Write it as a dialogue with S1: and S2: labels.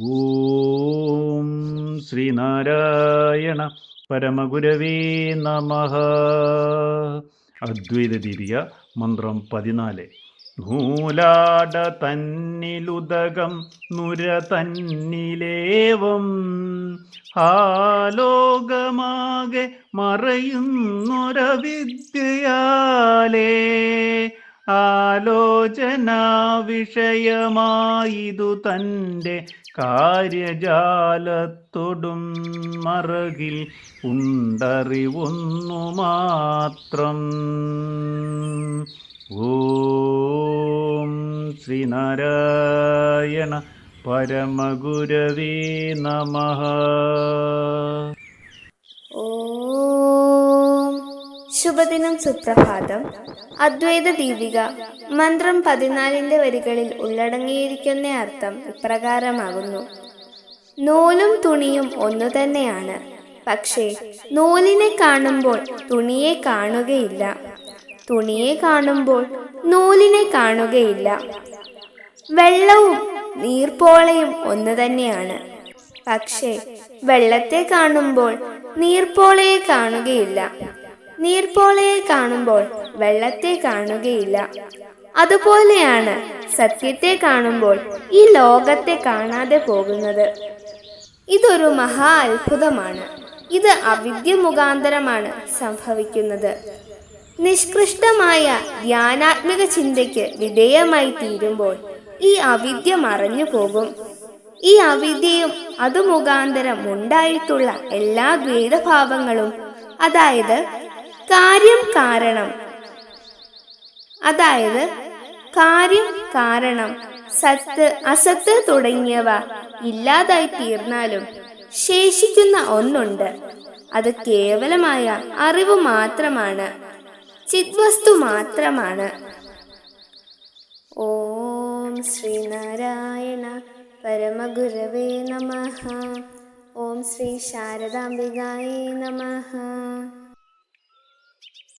S1: ഓം ശ്രീനാരായണ പരമഗുരവേ നമ. അദ്വൈത മന്ത്രം പതിനാല്. നൂലാട തന്നിലുദകം നുര തന്നിലേവം. ആലോകമാകെ മറയുന്നൊര വിദ്യയാലേ ആലോചന വിഷയമായിതു തന്റെ കാര്യജാലത്തൊടും മറകിൽ ഉണ്ടറിവൊന്നു മാത്രം. ഓം ശ്രീനാരായണ പരമഗുരവേ നമഃ.
S2: ശുഭദിനം സുപ്രഭാതം. അദ്വൈത ദീപിക. മന്ത്രം പതിനാലിന്റെ വരികളിൽ ഉള്ളടങ്ങിയിരിക്കുന്ന അർത്ഥം ഇപ്രകാരമാകുന്നു. നൂലും തുണിയും ഒന്നു തന്നെയാണ്. പക്ഷേ നൂലിനെ കാണുമ്പോൾ തുണിയെ കാണുകയില്ല. തുണിയെ കാണുമ്പോൾ നൂലിനെ കാണുകയില്ല. വെള്ളവും നീർപ്പോളയും ഒന്നു തന്നെയാണ്. പക്ഷേ വെള്ളത്തെ കാണുമ്പോൾ നീർപ്പോളയെ കാണുകയില്ല. നീർപ്പോളയെ കാണുമ്പോൾ വെള്ളത്തെ കാണുകയില്ല. അതുപോലെയാണ് സത്യത്തെ കാണുമ്പോൾ ഈ ലോകത്തെ കാണാതെ പോകുന്നത്. ഇതൊരു മഹാ അത്ഭുതമാണ്. ഇത് അവിദ്യ മുഖാന്തരമാണ് സംഭവിക്കുന്നത്. നിഷ്കൃഷ്ടമായ ധ്യാനാത്മിക ചിന്തയ്ക്ക് വിധേയമായി തീരുമ്പോൾ ഈ അവിദ്യ മറഞ്ഞു പോകും. ഈ അവിദ്യയും അത് മുഖാന്തരം ഉണ്ടായിട്ടുള്ള എല്ലാ ദ്വൈതഭാവങ്ങളും അതായത് കാര്യം കാരണം. അതായത് കാര്യം കാരണം സത്ത് അസത്ത് തുടങ്ങിയവ ഇല്ലാതായി തീർന്നാലും ശേഷിക്കുന്ന ഒന്നുണ്ട്. അത് കേവലമായ അറിവ് മാത്രമാണ്. ചിദ്വസ്തു മാത്രമാണ്. ഓം ശ്രീനാരായണ പരമഗുരവേ നമ. ഓം ശ്രീ ശാരദാംബികായേ നമഃ.